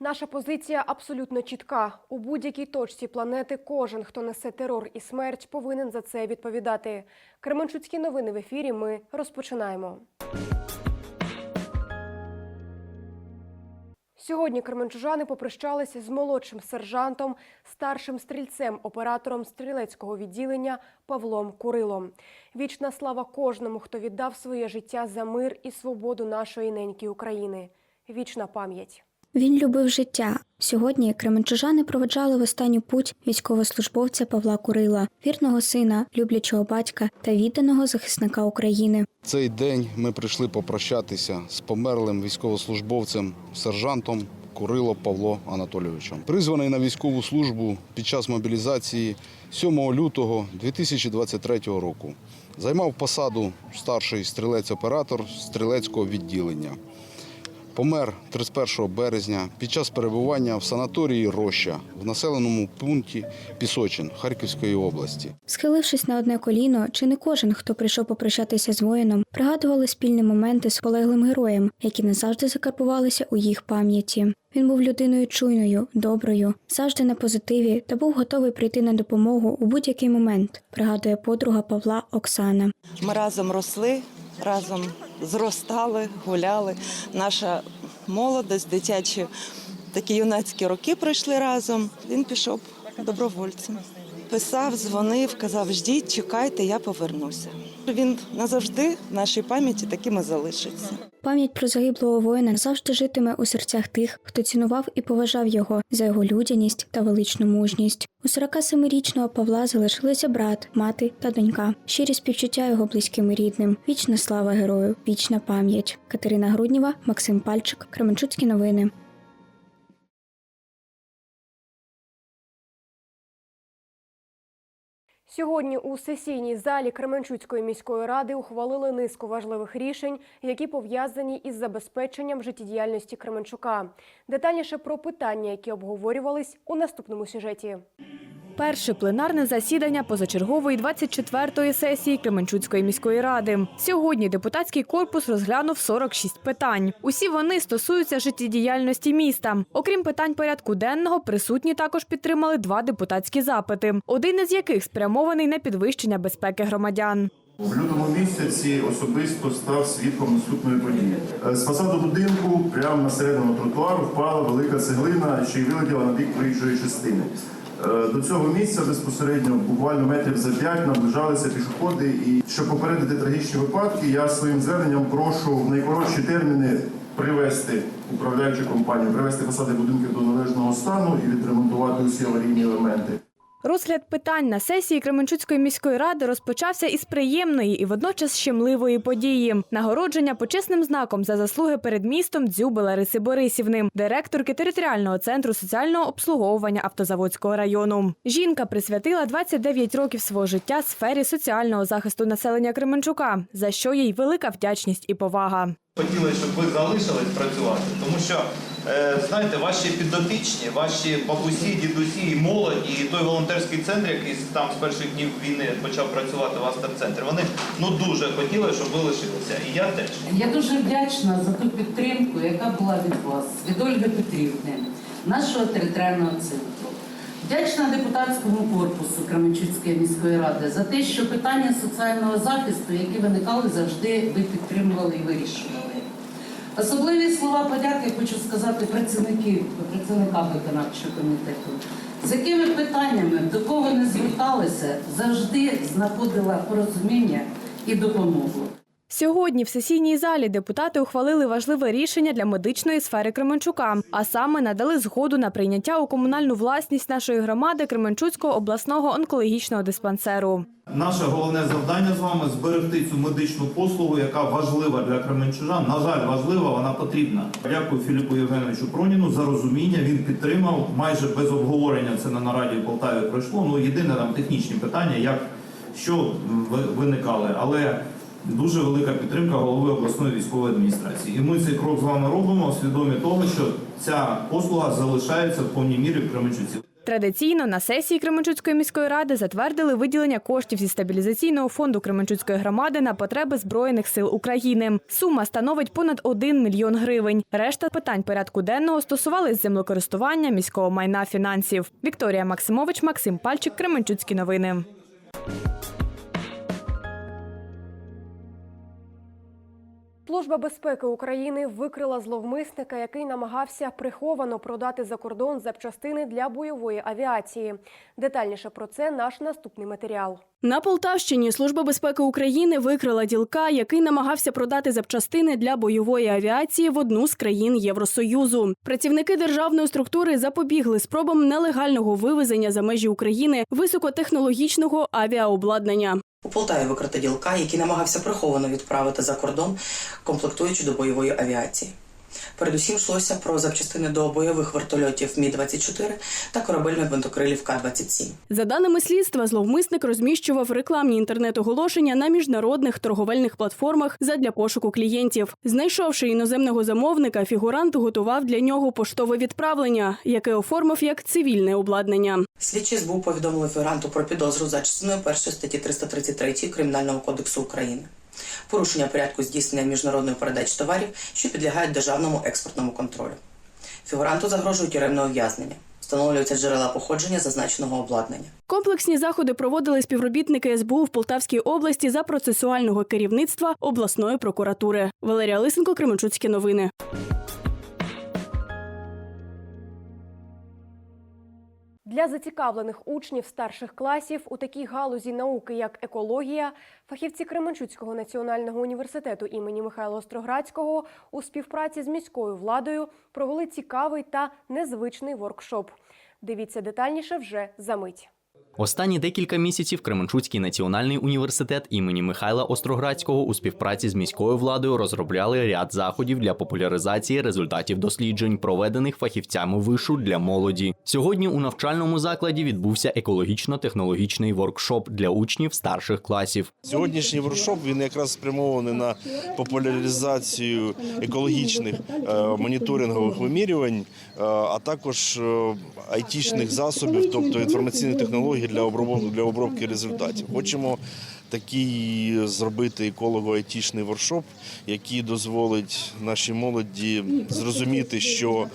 Наша позиція абсолютно чітка. У будь-якій точці планети кожен, хто несе терор і смерть, повинен за це відповідати. Кременчуцькі новини в ефірі. Ми розпочинаємо. Сьогодні кременчужани попрощалися з молодшим сержантом, старшим стрільцем, оператором стрілецького відділення Павлом Курилом. Вічна слава кожному, хто віддав своє життя за мир і свободу нашої неньки України. Вічна пам'ять. Він любив життя. Сьогодні кременчужани проведжали в останню путь військовослужбовця Павла Курила, вірного сина, люблячого батька та відданого захисника України. Цей день ми прийшли попрощатися з померлим військовослужбовцем, сержантом Курило Павло Анатолійовичем. Призваний на військову службу під час мобілізації 7 лютого 2023 року. Займав посаду старший стрілець-оператор стрілецького відділення. Помер 31 березня під час перебування в санаторії Роща в населеному пункті Пісочин Харківської області. Схилившись на одне коліно, чи не кожен, хто прийшов попрощатися з воїном, пригадували спільні моменти з полеглим героєм, які назавжди закарбувалися у їх пам'яті. Він був людиною чуйною, доброю, завжди на позитиві та був готовий прийти на допомогу у будь-який момент, пригадує подруга Павла Оксана. Ми разом росли, разом зростали, гуляли. Наша молодость, дитячі такі юнацькі роки пройшли разом. Він пішов добровольцем. Писав, дзвонив, казав, ждіть, чекайте, я повернуся. Він назавжди в нашій пам'яті таким і залишиться. Пам'ять про загиблого воїна завжди житиме у серцях тих, хто цінував і поважав його за його людяність та величну мужність. У 47-річного Павла залишилися брат, мати та донька. Щирі співчуття його близьким і рідним. Вічна слава герою, вічна пам'ять. Катерина Грудніва, Максим Пальчик, Кременчуцькі новини. Сьогодні у сесійній залі Кременчуцької міської ради ухвалили низку важливих рішень, які пов'язані із забезпеченням життєдіяльності Кременчука. Детальніше про питання, які обговорювались у наступному сюжеті. Перше пленарне засідання позачергової 24-ї сесії Кременчуцької міської ради. Сьогодні депутатський корпус розглянув 46 питань. Усі вони стосуються життєдіяльності міста. Окрім питань порядку денного, присутні також підтримали два депутатські запити, один із яких спрямований на підвищення безпеки громадян. В лютому місяці особисто став свідком наступної події. Е, З фасаду будинку прямо на середньому тротуару впала велика цеглина, що й вилетіла на бік проїжджої частини. Е, До цього місця безпосередньо буквально метрів за п'ять наближалися пішоходи. І щоб попередити трагічні випадки, я своїм зверненням прошу в найкоротші терміни привести управляючу компанію, привести фасади будинків до належного стану і відремонтувати усі аварійні елементи. Розгляд питань на сесії Кременчуцької міської ради розпочався із приємної і водночас щемливої події нагородження почесним знаком за заслуги перед містом Дзюби Лариси Борисівни, директорки територіального центру соціального обслуговування Автозаводського району. Жінка присвятила 29 років свого життя сфері соціального захисту населення Кременчука, за що їй велика вдячність і повага. Хотіли, щоб ви залишились працювати, тому що е, знаєте, ваші підопічні, ваші бабусі, дідусі і молодь, і той волонтерський центр, який там з перших днів війни почав працювати в Астер-центрі, вони ну дуже хотіли, щоб ви лишилися. І я теж. Я дуже вдячна за ту підтримку, яка була від вас, від Ольги Петрівни, нашого територіального центру. Вдячна депутатському корпусу Кременчуцької міської ради за те, що питання соціального захисту, які виникали, завжди ви підтримували і вирішували. Особливі слова подяки хочу сказати працівників, працівникам виконавчого комітету, з якими питаннями до кого не зверталися, завжди знаходила порозуміння і допомогу. Сьогодні в сесійній залі депутати ухвалили важливе рішення для медичної сфери Кременчука, а саме надали згоду на прийняття у комунальну власність нашої громади Кременчуцького обласного онкологічного диспансеру. Наше головне завдання з вами зберегти цю медичну послугу, яка важлива для кременчужан. На жаль, важлива, вона потрібна. Дякую Філіпу Євгеновичу Проніну за розуміння. Він підтримав майже без обговорення. Це на нараді в Полтаві пройшло. Ну єдине там технічні питання, як що ви- виникали, але. Дуже велика підтримка голови обласної військової адміністрації. І ми цей крок з вами робимо, свідомі того, що ця послуга залишається в повній мірі в Кременчуці. Традиційно на сесії Кременчуцької міської ради затвердили виділення коштів зі стабілізаційного фонду Кременчуцької громади на потреби збройних сил України. Сума становить понад 1 мільйон гривень. Решта питань порядку денного стосувались землекористування, міського майна, фінансів. Вікторія Максимович, Максим Пальчик, Кременчуцькі новини. Служба безпеки України викрила зловмисника, який намагався приховано продати за кордон запчастини для бойової авіації. Детальніше про це наш наступний матеріал. На Полтавщині Служба безпеки України викрила ділка, який намагався продати запчастини для бойової авіації в одну з країн Євросоюзу. Працівники державної структури запобігли спробам нелегального вивезення за межі України високотехнологічного авіаобладнання. У Полтаві викрито ділка, який намагався приховано відправити за кордон комплектуючи до бойової авіації. Передусім йшлося про запчастини до бойових вертольотів Мі-24 та корабельної гвинтокрилів К-27. За даними слідства, зловмисник розміщував рекламні інтернет-оголошення на міжнародних торговельних платформах задля пошуку клієнтів. Знайшовши іноземного замовника, фігурант готував для нього поштове відправлення, яке оформив як цивільне обладнання. Слідчі СБУ повідомили фігуранту про підозру за частиною першої статті 333 Кримінального кодексу України. Порушення порядку здійснення міжнародної передачі товарів, що підлягають державному експортному контролю. Фігуранту загрожують тюремне ув'язнення. Встановлюються джерела походження зазначеного обладнання. Комплексні заходи проводили співробітники СБУ в Полтавській області за процесуального керівництва обласної прокуратури. Валерія Лисенко, Кременчуцькі новини. Для зацікавлених учнів старших класів у такій галузі науки, як екологія, фахівці Кременчуцького національного університету імені Михайла Остроградського у співпраці з міською владою провели цікавий та незвичний воркшоп. Дивіться детальніше вже за мить. Останні декілька місяців Кременчуцький національний університет імені Михайла Остроградського у співпраці з міською владою розробляли ряд заходів для популяризації результатів досліджень, проведених фахівцями вишу для молоді. Сьогодні у навчальному закладі відбувся екологічно-технологічний воркшоп для учнів старших класів. Сьогоднішній воркшоп він якраз спрямований на популяризацію екологічних е, моніторингових вимірювань, е, а також е, айтішних засобів, тобто інформаційних технологій для обробки для обробки результатів. Хочемо такий зробити еколого-айтішний воркшоп, який дозволить нашій молоді зрозуміти, що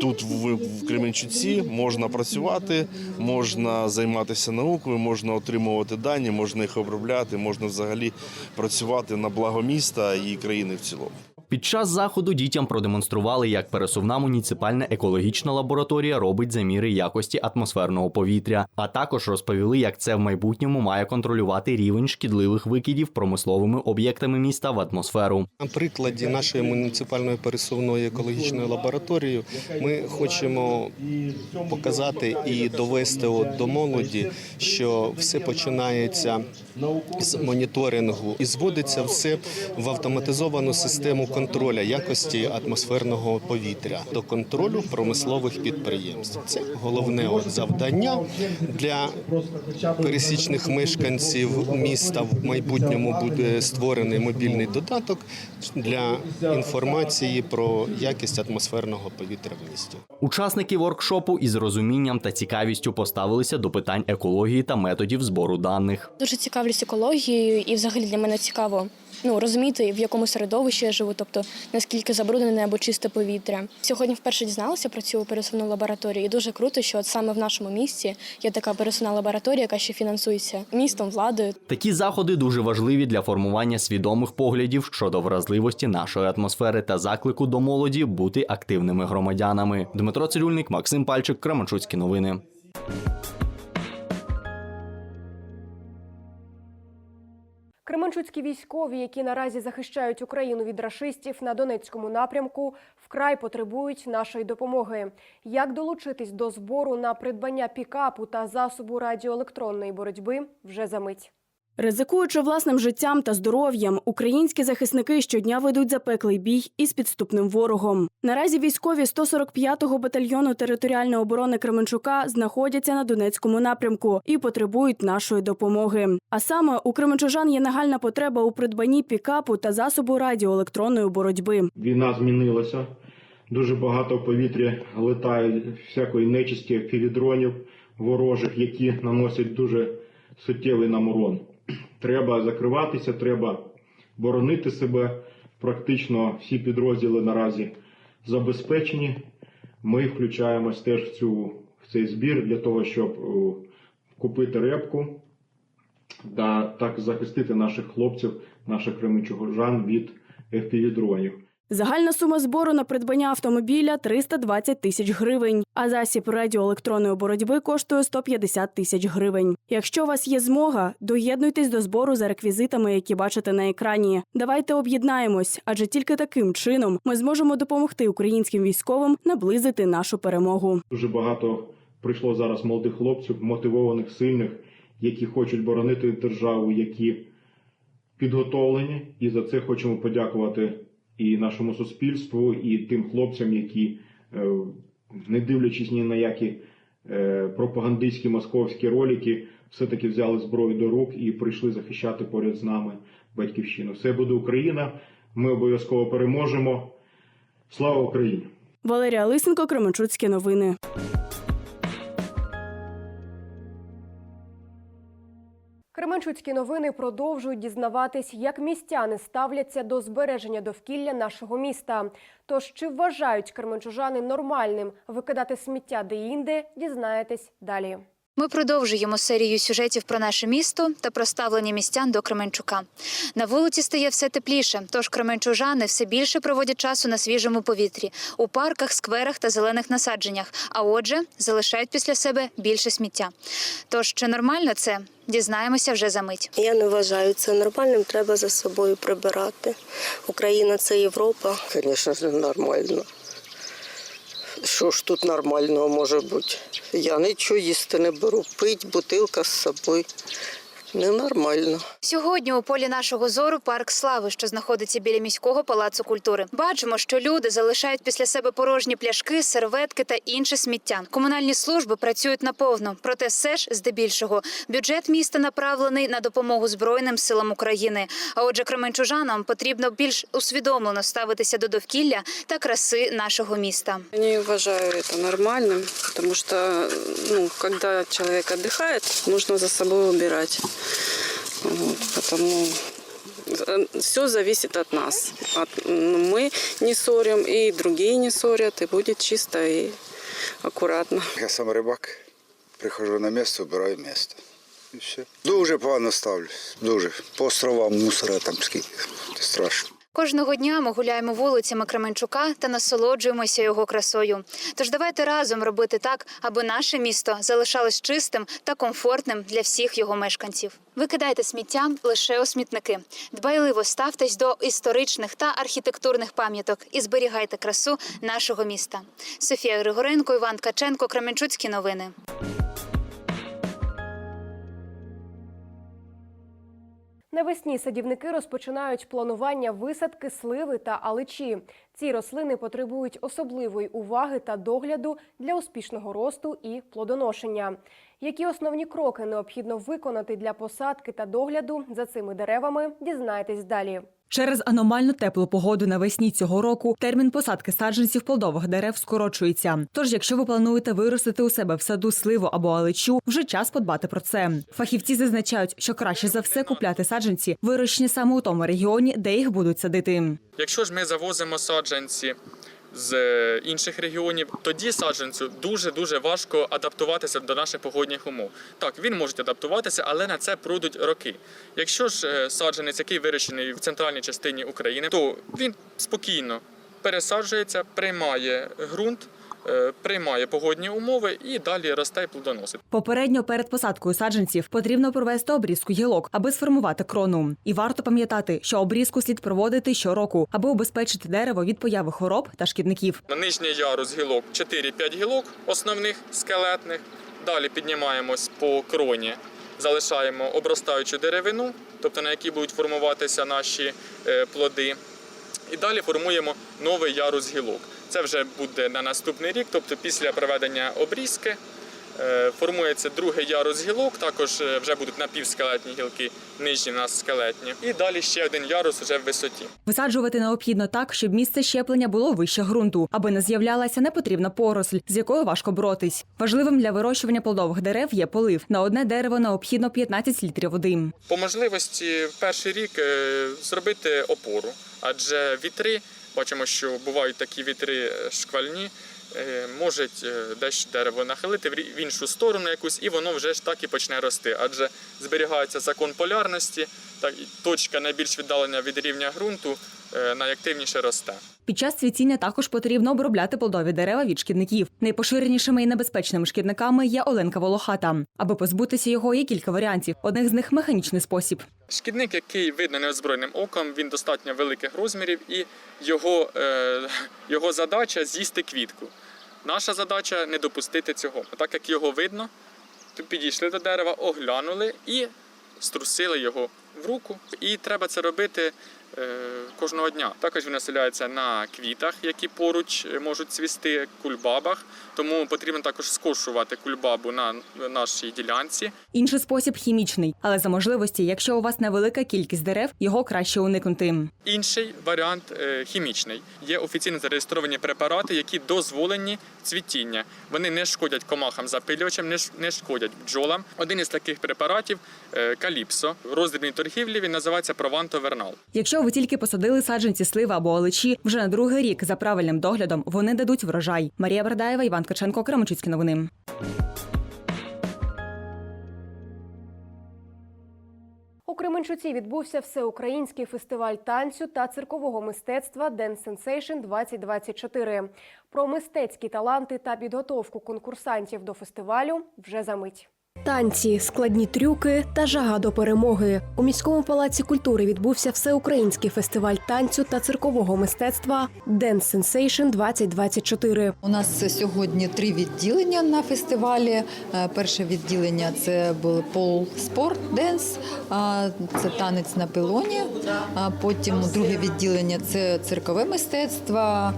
тут в Кременчуці можна працювати, можна займатися наукою, можна отримувати дані, можна їх обробляти, можна взагалі працювати на благо міста і країни в цілому. Під час заходу дітям продемонстрували, як пересувна муніципальна екологічна лабораторія робить заміри якості атмосферного повітря, а також розповіли, як це в майбутньому має контролювати рівень шкідливих викидів промисловими об'єктами міста в атмосферу. На прикладі нашої муніципальної пересувної екологічної лабораторії ми хочемо показати і довести от до молоді, що все починається з моніторингу і зводиться все в автоматизовану систему контроля якості атмосферного повітря до контролю промислових підприємств. Це головне завдання для пересічних мешканців міста. В майбутньому буде створений мобільний додаток для інформації про якість атмосферного повітря в місті. Учасники воркшопу із розумінням та цікавістю поставилися до питань екології та методів збору даних. Дуже цікавлюсь екологією, і взагалі для мене цікаво ну розуміти, в якому середовищі я живу, тобто наскільки забруднене або чисте повітря. Сьогодні вперше дізналася про цю пересувну лабораторію, і дуже круто, що от саме в нашому місті є така пересувна лабораторія, яка ще фінансується містом, владою. Такі заходи дуже важливі для формування свідомих поглядів щодо вразливості нашої атмосфери та заклику до молоді бути активними громадянами. Дмитро Цирюльник, Максим Пальчик, Кременчуцькі новини. Кременчуцькі військові, які наразі захищають Україну від рашистів на Донецькому напрямку, вкрай потребують нашої допомоги. Як долучитись до збору на придбання пікапу та засобу радіоелектронної боротьби вже за мить. Ризикуючи власним життям та здоров'ям, українські захисники щодня ведуть запеклий бій із підступним ворогом. Наразі військові 145-го батальйону територіальної оборони Кременчука знаходяться на Донецькому напрямку і потребують нашої допомоги. А саме у кременчужан є нагальна потреба у придбанні пікапу та засобу радіоелектронної боротьби. Війна змінилася Дуже багато в повітрі летає всякої нечисті філідронів ворожих, які наносять дуже суттєвий нам урон. Треба закриватися, треба боронити себе. Практично всі підрозділи наразі забезпечені. Ми включаємось теж в, цю, в цей збір для того, щоб е, купити репку та так захистити наших хлопців, наших кременчугожан від FPV-дронів. Загальна сума збору на придбання автомобіля 320 тисяч гривень, а засіб радіоелектронної боротьби коштує 150 тисяч гривень. Якщо у вас є змога, доєднуйтесь до збору за реквізитами, які бачите на екрані. Давайте об'єднаємось, адже тільки таким чином ми зможемо допомогти українським військовим наблизити нашу перемогу. Дуже багато прийшло зараз молодих хлопців, мотивованих, сильних, які хочуть боронити державу, які підготовлені. І за це хочемо подякувати і нашому суспільству, і тим хлопцям, які, е, не дивлячись ні на які е, пропагандистські московські ролики, все-таки взяли зброю до рук і прийшли захищати поряд з нами батьківщину. Все буде Україна. Ми обов'язково переможемо. Слава Україні! Валерія Лисенко, Кременчуцькі новини. Кременчуцькі новини продовжують дізнаватись, як містяни ставляться до збереження довкілля нашого міста. Тож чи вважають кременчужани нормальним викидати сміття де-інде, дізнаєтесь далі. Ми продовжуємо серію сюжетів про наше місто та про ставлення містян до Кременчука. На вулиці стає все тепліше, тож кременчужани все більше проводять часу на свіжому повітрі у парках, скверах та зелених насадженнях. А отже, залишають після себе більше сміття. Тож чи нормально це? Дізнаємося вже за мить. Я не вважаю це нормальним. Треба за собою прибирати. Україна це Європа. Звісно, нормально. Що ж тут нормального може бути? Я нічого їсти не беру, пить, бутилка з собою. Ненормально. Сьогодні у полі нашого зору парк слави, що знаходиться біля міського палацу культури. Бачимо, що люди залишають після себе порожні пляшки, серветки та інше сміття. Комунальні служби працюють наповно, проте все ж здебільшого бюджет міста направлений на допомогу збройним силам України. А отже, кременчужанам потрібно більш усвідомлено ставитися до довкілля та краси нашого міста. Не уважаю это нормальным, потому что, ну, когда человек отдыхает, нужно за собой убирать. Вот, потому все зависит от нас. От, ну, мы не ссорим, и другие не ссорят, и будет чисто и аккуратно. Я сам рибак. прихожу на місце, обираю місце. І все. Дуже погано ставлюсь. Дуже. По островам мусора там скільки. Це страшно. Кожного дня ми гуляємо вулицями Кременчука та насолоджуємося його красою. Тож давайте разом робити так, аби наше місто залишалось чистим та комфортним для всіх його мешканців. Викидайте сміття лише у смітники. Дбайливо ставтесь до історичних та архітектурних пам'яток і зберігайте красу нашого міста. Софія Григоренко, Іван Ткаченко, Кременчуцькі новини. Навесні садівники розпочинають планування висадки сливи та аличі. Ці рослини потребують особливої уваги та догляду для успішного росту і плодоношення. Які основні кроки необхідно виконати для посадки та догляду за цими деревами, дізнаєтесь далі. Через аномально теплу погоду навесні цього року термін посадки саджанців плодових дерев скорочується. Тож, якщо ви плануєте виростити у себе в саду сливу або алечу, вже час подбати про це. Фахівці зазначають, що краще за все купляти саджанці, вирощені саме у тому регіоні, де їх будуть садити. Якщо ж ми завозимо саджанці з інших регіонів, тоді саджанцю дуже дуже важко адаптуватися до наших погодних умов. Так, він може адаптуватися, але на це пройдуть роки. Якщо ж е, саджанець, який вирощений в центральній частині України, то він спокійно пересаджується, приймає ґрунт. Е, Приймає погодні умови і далі росте і плодоносить. Попередньо перед посадкою саджанців потрібно провести обрізку гілок, аби сформувати крону. І варто пам'ятати, що обрізку слід проводити щороку, аби убезпечити дерево від появи хвороб та шкідників. На нижній ярус гілок 4-5 гілок основних скелетних. Далі піднімаємось по кроні, залишаємо обростаючу деревину, тобто на якій будуть формуватися наші е, плоди. І далі формуємо новий ярус гілок. Це вже буде на наступний рік, тобто після проведення обрізки е, формується другий ярус гілок, також е, вже будуть напівскелетні гілки, нижні у нас скелетні. І далі ще один ярус вже в висоті. Висаджувати необхідно так, щоб місце щеплення було вище ґрунту, аби не з'являлася непотрібна поросль, з якою важко боротись. Важливим для вирощування плодових дерев є полив. На одне дерево необхідно 15 літрів води. По можливості в перший рік е, зробити опору, адже вітри, бачимо, що бувають такі вітри е, шквальні, може можуть е, дерево нахилити в іншу сторону якусь, і воно вже ж так і почне рости. Адже зберігається закон полярності, точка найбільш віддалення від рівня ґрунту е, найактивніше росте. Під час цвітіння також потрібно обробляти плодові дерева від шкідників. Найпоширенішими і небезпечними шкідниками є оленка волохата. Аби позбутися його, є кілька варіантів. Одних з них механічний спосіб. Шкідник, який видно неозброєним оком, він достатньо великих розмірів, і його, е, його задача з'їсти квітку. Наша задача не допустити цього. Так як його видно, то підійшли до дерева, оглянули і струсили його в руку. І треба це робити кожного дня. Також він населяється на квітах, які поруч е, можуть цвісти, кульбабах. Тому потрібно також скошувати кульбабу на нашій ділянці. Інший спосіб хімічний, але за можливості, якщо у вас невелика кількість дерев, його краще уникнути. Інший варіант е, хімічний. Є офіційно зареєстровані препарати, які дозволені цвітіння. Вони не шкодять комахам запилювачам, не шкодять бджолам. Один із таких препаратів е, каліпсо. В роздрібній торгівлі він називається Прованто-Вернал. Якщо ви тільки посадили саджанці сливи або олечі, вже на другий рік за правильним доглядом вони дадуть врожай. Марія Бердаєва, Іван Ткаченко, Кременчуцькі новини. У Кременчуці відбувся всеукраїнський фестиваль танцю та циркового мистецтва Dance Sensation 2024. Про мистецькі таланти та підготовку конкурсантів до фестивалю вже за мить. Танці, складні трюки та жага до перемоги. У міському палаці культури відбувся всеукраїнський фестиваль танцю та циркового мистецтва Dance Sensation 2024. У нас сьогодні три відділення на фестивалі. Е, Перше відділення це був пол спорт денс, це танець на пилоні. Потім друге відділення це циркове мистецтво.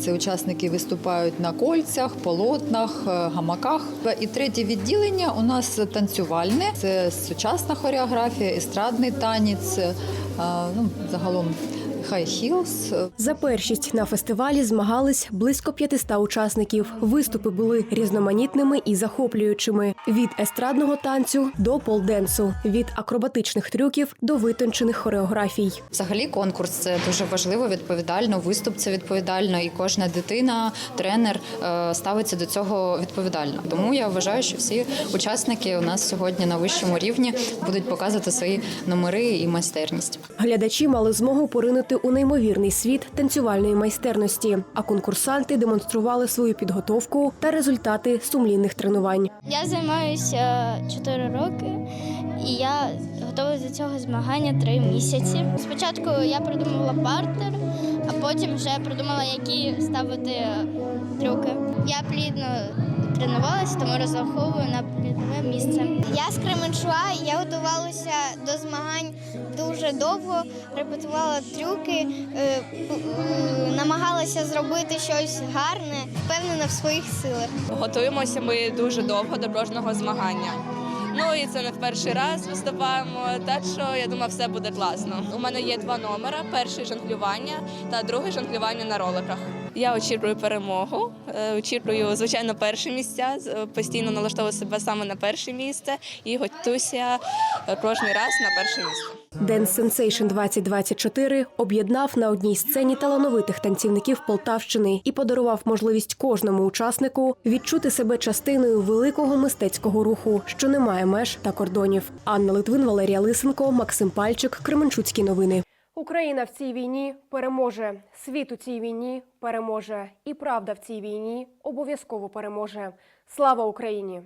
Це учасники виступають на кольцях, полотнах, е, гамаках. І третє відділення у нас танцювальне. Це сучасна хореографія, естрадний танець. Ну, загалом хай хілс. За першість на фестивалі змагались близько 500 учасників. Виступи були різноманітними і захоплюючими: від естрадного танцю до полденсу, від акробатичних трюків до витончених хореографій. Взагалі конкурс це дуже важливо, відповідально. Виступ це відповідально, і кожна дитина, тренер е, ставиться до цього відповідально. Тому я вважаю, що всі учасники у нас сьогодні на вищому рівні будуть показувати свої номери і майстерність. Глядачі мали змогу поринути у неймовірний світ танцювальної майстерності, а конкурсанти демонстрували свою підготовку та результати сумлінних тренувань. Я займаюся 4 роки і я готова до цього змагання 3 місяці. Спочатку я придумала партер, а потім вже придумала, які ставити трюки. Я плідно тренувалася, тому розраховую на призове місце. Я з Кременчуа, я готувалася до змагань дуже довго, репетувала трюки, е, намагалася зробити щось гарне, впевнена в своїх силах. Готуємося ми дуже довго до кожного змагання. Ну і це не в перший раз виступаємо, так що я думаю, все буде класно. У мене є два номери: перший жонглювання та другий жонглювання на роликах. Я очікую перемогу, е, очікую, звичайно, перші місця. е, Постійно налаштовую себе саме на перше місце і готуюся е, кожен раз на перше місце. Dance Sensation 2024 об'єднав на одній сцені талановитих танцівників Полтавщини і подарував можливість кожному учаснику відчути себе частиною великого мистецького руху, що не має меж та кордонів. Анна Литвин, Валерія Лисенко, Максим Пальчик, Кременчуцькі новини. Україна в цій війні переможе. Світ у цій війні переможе. І правда в цій війні обов'язково переможе. Слава Україні!